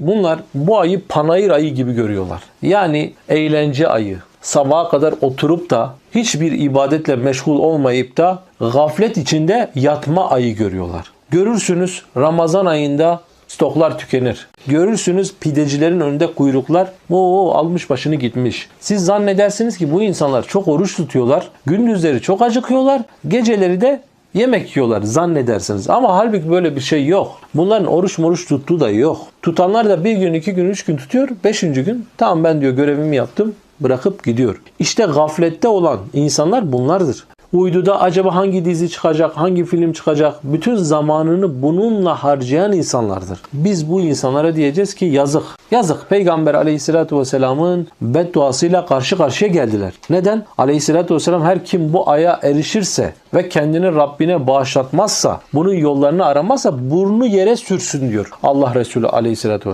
Bunlar bu ayı panayır ayı gibi görüyorlar. Yani eğlence ayı. Sabaha kadar oturup da hiçbir ibadetle meşgul olmayıp da gaflet içinde yatma ayı görüyorlar. Görürsünüz Ramazan ayında stoklar tükenir. Görürsünüz pidecilerin önünde kuyruklar o almış başını gitmiş. Siz zannedersiniz ki bu insanlar çok oruç tutuyorlar. Gündüzleri çok acıkıyorlar. Geceleri de yemek yiyorlar zannedersiniz. Ama halbuki böyle bir şey yok. Bunların oruç moruç tuttuğu da yok. Tutanlar da bir gün, iki gün, üç gün tutuyor. Beşinci gün tamam ben diyor görevimi yaptım bırakıp gidiyor. İşte gaflette olan insanlar bunlardır. Uyduda acaba hangi dizi çıkacak, hangi film çıkacak, bütün zamanını bununla harcayan insanlardır. Biz bu insanlara diyeceğiz ki yazık. Yazık. Peygamber aleyhissalatü vesselamın bedduasıyla karşı karşıya geldiler. Neden? Aleyhissalatü vesselam her kim bu aya erişirse ve kendini Rabbine bağışlatmazsa, bunun yollarını aramazsa burnu yere sürsün diyor Allah Resulü aleyhissalatü vesselam.